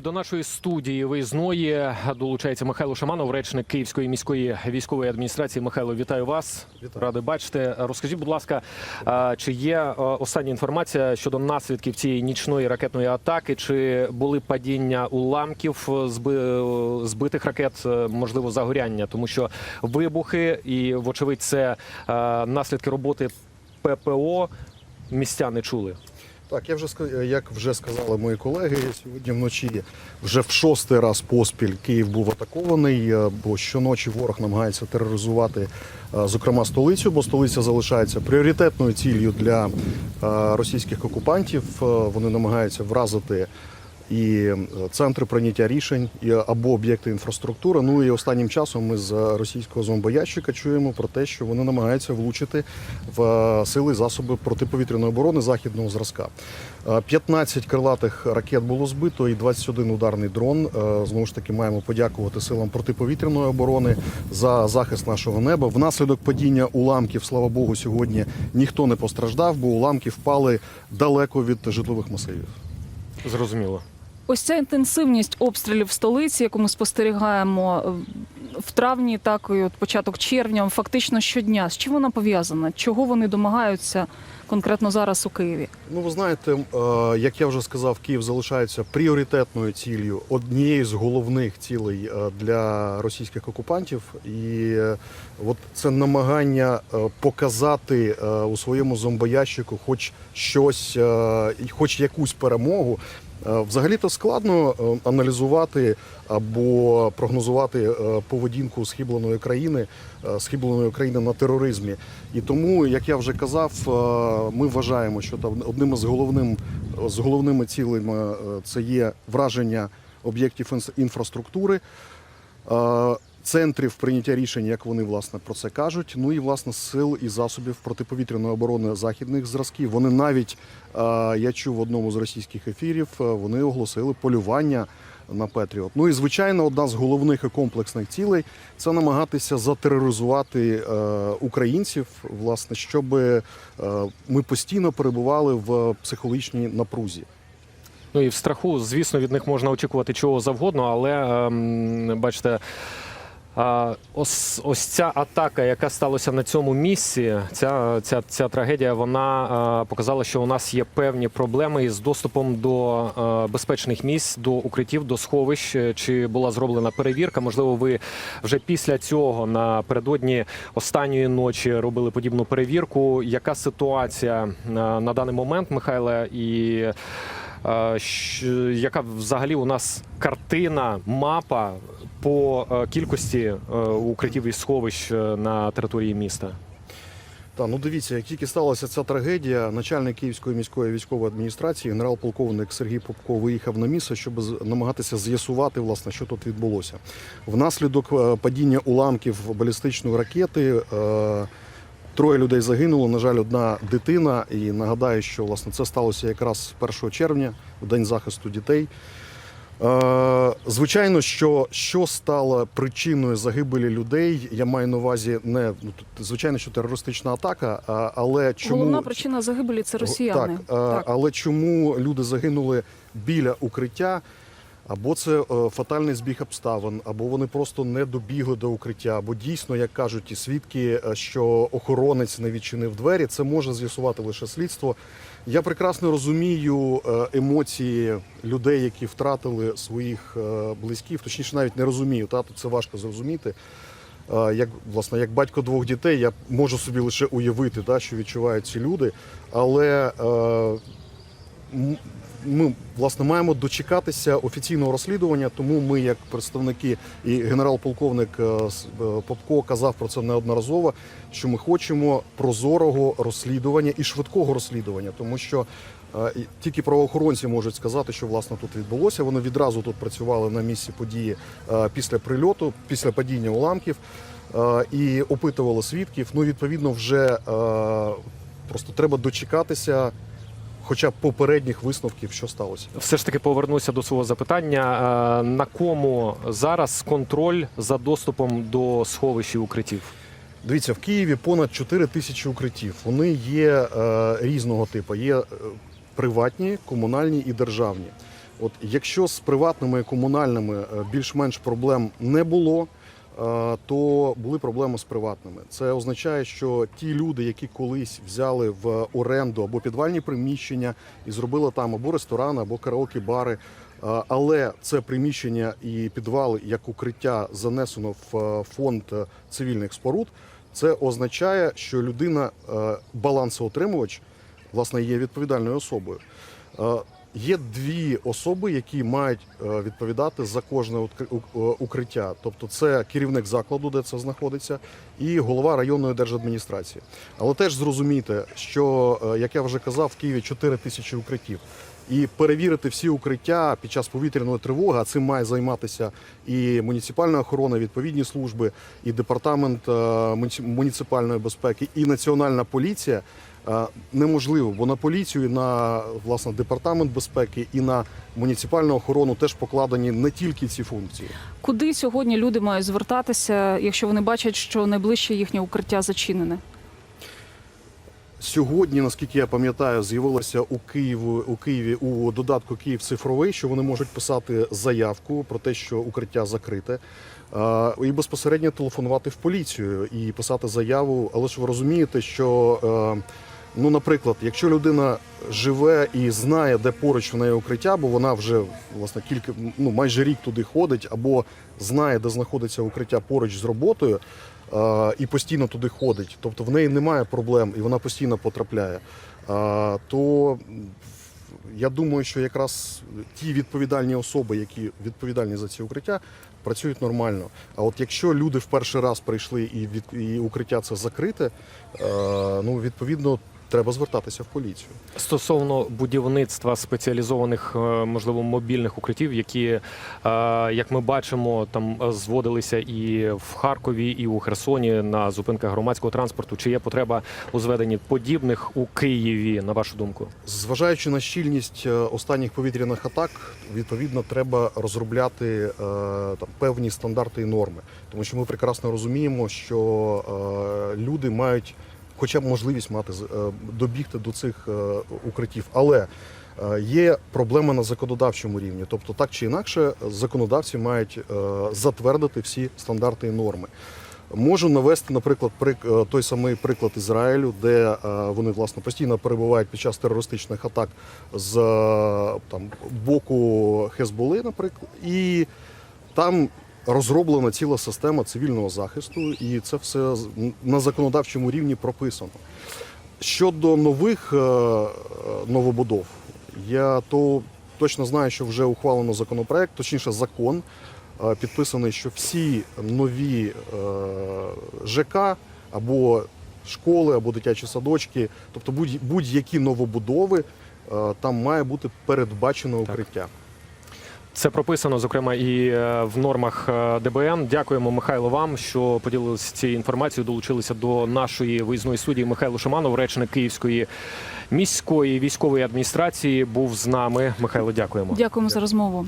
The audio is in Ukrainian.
До нашої студії виїзної долучається Михайло Шаманов, речник Київської міської військової адміністрації. Михайло, вітаю вас. Вітаю. Радий бачити. Розкажіть, будь ласка, чи є остання інформація щодо наслідків цієї нічної ракетної атаки? Чи були падіння уламків зби- збитих ракет, е, можливо, загоряння? Тому що вибухи і, вочевидь, це наслідки роботи ППО. Містяни чули. Так, я вже як вже сказали мої колеги, сьогодні вночі вже в шостий раз поспіль Київ був атакований, е, бо щоночі ворог намагається тероризувати, е, зокрема, столицю, бо столиця залишається пріоритетною ціллю для е, російських окупантів. Вони намагаються вразити і е, центри прийняття рішень, і або об'єкти інфраструктури. Ну і останнім часом ми з російського зомбоящика чуємо про те, що вони намагаються влучити в е, сили засоби протиповітряної оборони західного зразка. Е, 15 крилатих ракет було збито і 21 ударний дрон. Е, Знову ж таки, маємо подякувати силам протиповітряної оборони за захист нашого неба. Внаслідок падіння уламків, слава Богу, сьогодні ніхто не постраждав, бо уламки впали далеко від житлових масивів. Зрозуміло. Ось ця інтенсивність обстрілів столиці, яку ми спостерігаємо е, в травні, так і от початок червня, фактично щодня. З чим вона пов'язана? Чого вони домагаються конкретно зараз у Києві? Ну, ви знаєте, е, як я вже сказав, Київ залишається пріоритетною ціллю, однією з головних цілей е, для російських окупантів. І от це намагання показати у своєму зомбоящику хоч щось, хоч якусь перемогу. Е, Взагалі-то складно е, аналізувати або прогнозувати е, поведінку схибленої країни, схибленої країни на тероризмі. І тому, як я вже казав, ми вважаємо, що там одним з головним з головними цілями це є враження об'єктів інфраструктури. Е, Центрів прийняття рішень, як вони власне про це кажуть. Ну і власне сил і засобів протиповітряної оборони західних зразків. Вони навіть е, я чув в одному з російських ефірів, е, вони оголосили полювання на Петріот. Ну і звичайно, одна з головних і комплексних цілей це намагатися затероризувати е, українців, власне, щоб е, ми постійно перебували в психологічній напрузі. Ну і в страху, звісно, від них можна очікувати чого завгодно, але ем, бачите. Ось, ось ця атака, яка сталася на цьому місці, ця, ця, ця трагедія, вона показала, що у нас є певні проблеми із доступом до безпечних місць, до укриттів, до сховищ. Чи була зроблена перевірка? Можливо, ви вже після цього напередодні останньої ночі робили подібну перевірку. Яка ситуація на даний момент, Михайле? І яка взагалі у нас картина, мапа по е, кількості е, укриттів і сховищ е, на території міста? Та ну дивіться, як тільки сталася ця трагедія, начальник Київської міської військової адміністрації, генерал-полковник Сергій Попко виїхав на місце, щоб намагатися з'ясувати, власне, що тут відбулося. Внаслідок падіння уламків балістичної ракети. Троє людей загинуло. На жаль, одна дитина. І нагадаю, що власне це сталося якраз 1 червня, в день захисту дітей. Е, Звичайно, що, що стало причиною загибелі людей, я маю на увазі не ну, звичайно, що терористична атака, але чому Головна причина загибелі це росіяни. Так, е, але чому люди загинули біля укриття? Або це е, фатальний збіг обставин, або вони просто не добігли до укриття. Або дійсно, як кажуть і свідки, е, що охоронець не відчинив двері. Це може з'ясувати лише слідство. Я прекрасно розумію е, емоції людей, які втратили своїх близьких, точніше, навіть не розумію. Та тут це важко зрозуміти. Як власне, як батько двох дітей, я можу собі лише уявити, та, що відчувають ці люди. Але е, ми власне маємо дочекатися офіційного розслідування, тому ми, як представники і генерал-полковник е, е, Попко казав про це неодноразово, що ми хочемо прозорого розслідування і швидкого розслідування, тому що е, тільки правоохоронці можуть сказати, що власне тут відбулося. Вони відразу тут працювали на місці події після прильоту, після падіння уламків і опитували свідків. Ну, відповідно, вже просто треба дочекатися хоча б попередніх висновків, що сталося. Все ж таки повернуся до свого запитання. Е, На кому зараз контроль за доступом до сховищ і укриттів? Дивіться, в Києві понад 4 тисячі укриттів. Вони є е, різного типу. Є е, приватні, комунальні і державні. От якщо з приватними і комунальними більш-менш проблем не було, то були проблеми з приватними. Це означає, що ті люди, які колись взяли в оренду або підвальні приміщення і зробили там або ресторани, або караоке-бари, е, але це приміщення і підвали як укриття занесено в е, фонд е, цивільних споруд. Це означає, що людина е, балансоотримувач власне є відповідальною особою. Є дві особи, які мають е, відповідати за кожне е, укриття. Тобто, це керівник закладу, де це знаходиться, і голова районної держадміністрації. Але теж зрозумійте, що е, як я вже казав, в Києві 4 тисячі укриттів. І перевірити всі укриття під час повітряної тривоги, а цим має займатися і муніципальна охорона, відповідні служби, і департамент е, муніципальної безпеки, і національна поліція е, неможливо, бо на поліцію, і на власне департамент безпеки і на муніципальну охорону теж покладені не тільки ці функції. Куди сьогодні люди мають звертатися, якщо вони бачать, що найближче їхнє укриття зачинене? Сьогодні, наскільки я пам'ятаю, з'явилося у Києві у Києві у додатку Київ цифровий, що вони можуть писати заявку про те, що укриття закрите, і безпосередньо телефонувати в поліцію і писати заяву. Але ж ви розумієте, що е, ну, наприклад, якщо людина живе і знає, де поруч в неї укриття, бо вона вже власне кілька ну майже рік туди ходить, або знає, де знаходиться укриття поруч з роботою і постійно туди ходить, тобто в неї немає проблем і вона постійно потрапляє, то я думаю, що якраз ті відповідальні особи, які відповідальні за ці укриття, працюють нормально. А от якщо люди в перший раз прийшли і від і укриття це закрите, ну відповідно треба звертатися в поліцію. Стосовно будівництва спеціалізованих, е, можливо, мобільних укриттів, які, е, як ми бачимо, там е, зводилися і в Харкові, і у Херсоні на зупинках громадського транспорту. Чи є потреба у зведенні подібних у Києві, на вашу думку? Зважаючи на щільність останніх повітряних атак, відповідно треба розробляти там певні стандарти і норми, тому що ми прекрасно розуміємо, що люди мають хоча б можливість мати е, добігти до цих е, укриттів, але е, Є проблема на законодавчому рівні, тобто так чи інакше, законодавці мають затвердити всі стандарти і норми. Можу навести, наприклад, прик- той самий приклад Ізраїлю, де вони власне постійно перебувають під час терористичних атак з там боку Хезболи, наприклад, і там розроблена ціла система цивільного захисту, і це все на законодавчому рівні прописано. Щодо нових е, е, новобудов, я то точно знаю, що вже ухвалено законопроект, точніше закон, е, підписаний, що всі нові ЖК або школи, або дитячі садочки, тобто будь- будь-які новобудови, там має бути передбачено укриття. Це прописано, зокрема, і е, в нормах е, ДБН. Дякуємо, Михайло, вам, що поділилися цією інформацією. Долучилися до нашої виїзної судді Михайло Шаманов, речник Київської міської військової адміністрації, був з нами. Михайло, дякуємо. Дякуємо за розмову.